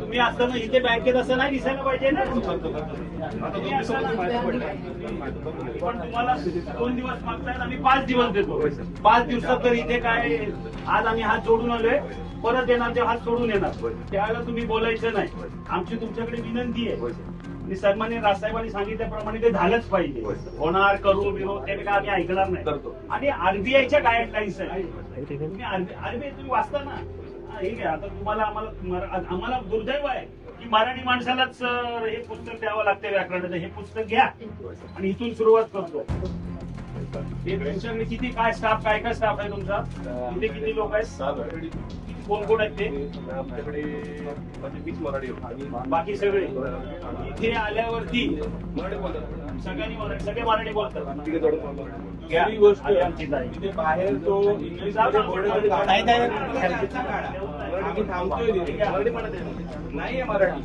तुम्ही असताना इथे बँकेत असं नाही दिसायला पाहिजे ना पण तुम्हाला दोन दिवस मागतायत आम्ही पाच दिवस देतो पाच दिवसात तर इथे काय आज आम्ही हात जोडून आलोय परत येणार ते हात सोडून येणार त्यावेळेला तुम्ही बोलायचं नाही. आमची तुमच्याकडे विनंती आहे. आणि सन्मान्य राजसाहेबांनी सांगितल्याप्रमाणे ते झालंच पाहिजे. होणार करू बिरू ते काय आम्ही ऐकणार नाही. आणि आरबीआयच्या गाईडलाईन्स आहे तुम्ही आरबीआय तुम्ही वाचता ना? हा, हे घ्या. आता तुम्हाला आम्हाला आम्हाला दुर्दैव आहे की मराठी माणसालाच हे पुस्तक द्यावं लागतं व्याकरणाचं. हे पुस्तक घ्या. आणि इथून सुरुवात करतो. किती काय स्टाफ काय काय स्टाफ आहे तुमचा? इथे किती लोक आहेत? किती कोण कोण आहेत ते? आमच्याकडे म्हणजे वीस मराठी बाकी सगळे? इथे आल्यावरती मराठी बोलतात. सगळ्यांनी मराठी सगळे मराठी बोलतात. गोष्ट बाहेर तो इंग्लिश थांबतोय. नाहीये मराठी.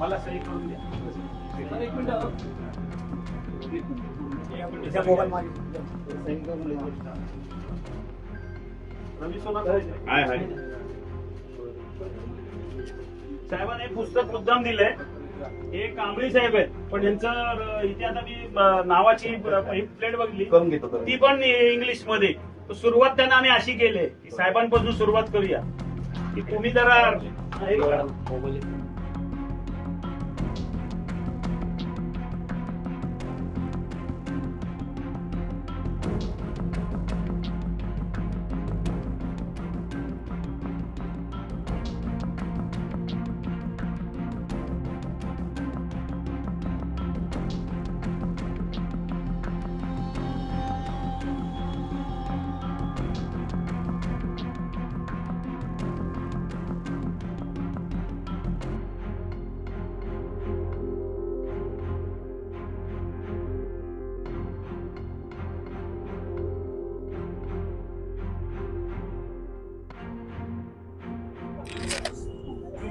मला सही करून द्या. एक मिनिट. साहेबांनी हे पुस्तक मुद्दाम दिलंय. हे कांबळी साहेब आहेत. पण यांचं इथे आता मी नावाची प्लेट बघली करून घेतो. ती पण इंग्लिशमध्ये सुरुवात त्यांना आम्ही अशी केली की साहेबांपासून सुरुवात करूया. की तुम्ही जरा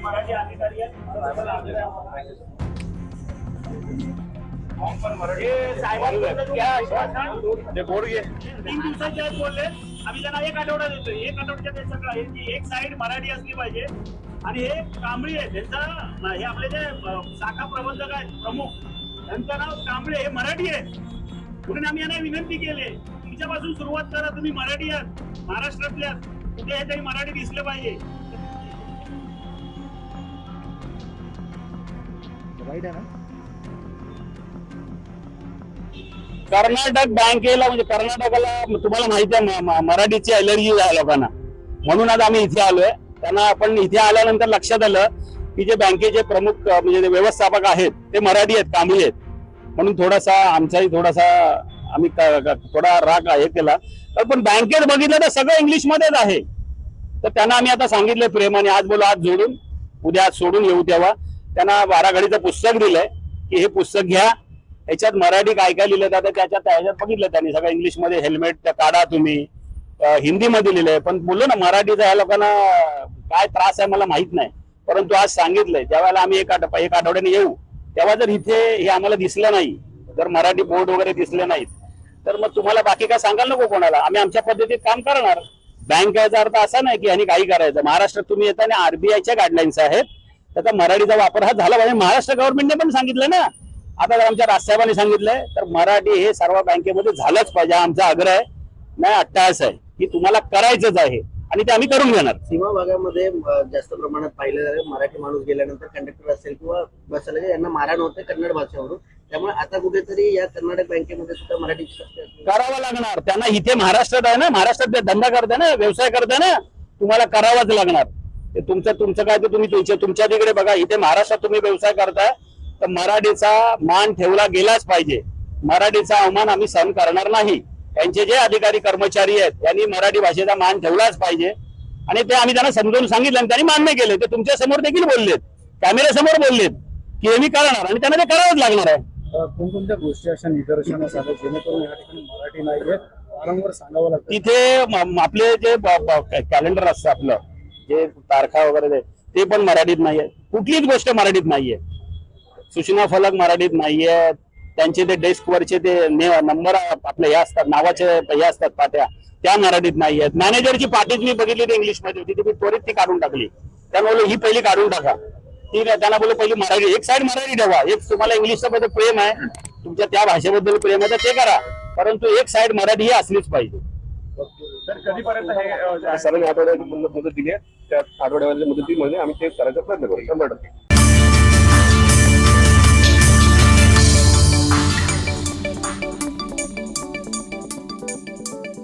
मराठी अधिकारी आहेत? तीन दिवसाच्या आत बोलले. आम्ही त्यांना एक आठवडा देतोय. एक आठवड्याच्या ते सगळं आहे की एक साईड मराठी असली पाहिजे. आणि हे कांबळी आहे त्यांचा हे आपले जे शाखा प्रबंधक आहेत प्रमुख. त्यांचं नाव कांबळे. हे मराठी आहे म्हणून आम्ही यांना विनंती केली. तुमच्यापासून सुरुवात करा. तुम्ही मराठी आहात. महाराष्ट्रातले आहात. कुठे हे तरी मराठी दिसलं पाहिजे. कर्नाटक बँकेला म्हणजे कर्नाटकाला तुम्हाला माहिती आहे मराठीची अलर्जी आहे लोकांना. म्हणून आज आम्ही इथे आलोय. त्यांना आपण इथे आल्यानंतर लक्षात आलं की जे बँकेचे प्रमुख म्हणजे व्यवस्थापक आहेत ते मराठी आहेत कांबळी आहेत. म्हणून थोडासा आमचाही थोडासा आम्ही थोडा राग हे केला तर पण बँकेत बघितलं तर सगळं इंग्लिश मध्येच आहे. तर त्यांना आम्ही आता सांगितलं प्रेमाने आज बोलो आज जोडून उद्या आज सोडून येऊ तेव्हा. त्यांना बाराघडीचं पुस्तक दिलंय की हे पुस्तक घ्या. याच्यात मराठी काय काय लिहिलं जातं त्याच्यात त्याच्यात बघितलं त्यांनी. सगळं इंग्लिशमध्ये हेल्मेट काढा तुम्ही. हिंदीमध्ये लिहिलंय. पण बोललो ना मराठीचा ह्या लोकांना काय त्रास आहे मला माहीत नाही. परंतु आज सांगितलंय ज्यावेळेला आम्ही एक एक आठवड्याने येऊ तेव्हा जर इथे हे आम्हाला दिसलं नाही जर मराठी बोर्ड वगैरे दिसले नाहीत तर मग तुम्हाला बाकी काय सांगायला नको कोणाला? आम्ही आमच्या पद्धतीत काम करणार. बँक याचा अर्थ असा नाही की यांनी काही करायचं. महाराष्ट्रात तुम्ही येताना आरबीआयच्या गाईडलाईन्स आहेत. त्याचा मराठीचा वापर हा झाला पाहिजे. महाराष्ट्र गव्हर्नमेंटने पण सांगितलं ना. आता जर आमच्या राजसाहेबांनी सांगितलंय तर मराठी हे सर्व बँकेमध्ये झालंच पाहिजे. हा आमचा आग्रह आहे. नाही अट्टास आहे की तुम्हाला करायचंच आहे. आणि ते आम्ही करून घेणार. सीमा भागामध्ये जास्त प्रमाणात पाहिलं जातं. मराठी माणूस गेल्यानंतर कंडक्टर असेल किंवा बस चालक यांना मारहाण होते कन्नड भाषेवरून. त्यामुळे आता कुठेतरी या कर्नाटक बँकेमध्ये सुद्धा मराठी करावं लागणार. त्यांना इथे महाराष्ट्रात आहे ना महाराष्ट्रात धंदा करताय ना व्यवसाय करताय ना तुम्हाला करावाच लागणार. ते तुमचं तुमचं काय ते तुम्ही तुमच्या तुमच्या तिकडे बघा इथे महाराष्ट्रात तुम्ही व्यवसाय करताय तर मराठीचा मान ठेवला गेलाच पाहिजे. मराठीचा अवमान आम्ही सहन करणार नाही. त्यांचे जे अधिकारी कर्मचारी आहेत त्यांनी मराठी भाषेचा मान ठेवलाच पाहिजे. आणि ते आम्ही त्यांना समजावून सांगितलं आणि त्यांनी मान्य केले. ते तुमच्यासमोर देखील बोललेत. कॅमेऱ्या समोर बोललेत की हे मी करणार आणि त्यांना ते करावंच लागणार आहे. कोणकोणत्या गोष्टी अशा निदर्शनास आल्या जेणेकरून या ठिकाणी मराठी नाहीये वारंवार सांगावं लागतं. तिथे आपले जे कॅलेंडर असतं आपलं जे तारखा वगैरे ते ते पण मराठीत नाहीये. कुठलीच गोष्ट मराठीत नाहीये. सूचना फलक मराठीत नाहीये. त्यांचे ते डेस्क वरचे ते नंबर आपले हे असतात नावाचे हे असतात पाट्या त्या मराठीत नाही आहेत मॅनेजरची पाठीच मी बघितली ती इंग्लिशमध्ये होती ती मी त्वरित ती काढून टाकली. त्यामुळे बोललो, ही पहिली काढून टाका. ठीक आहे त्यांना बोललो पहिली मराठी एक साईड मराठी ठेवा. एक तुम्हाला इंग्लिशचं बद्दल प्रेम आहे. तुमच्या त्या भाषेबद्दल प्रेम आहे तर ते करा. परंतु एक साईड मराठी ही असलीच पाहिजे. कधीपर्यंत हे अ, सरांनी आठवड्याची मुदत मुदत दिली आहे? त्या आठवड्यामध्ये मुदतीमध्ये म्हणजे आम्ही ते करायचा प्रयत्न करू. शंभर टक्के.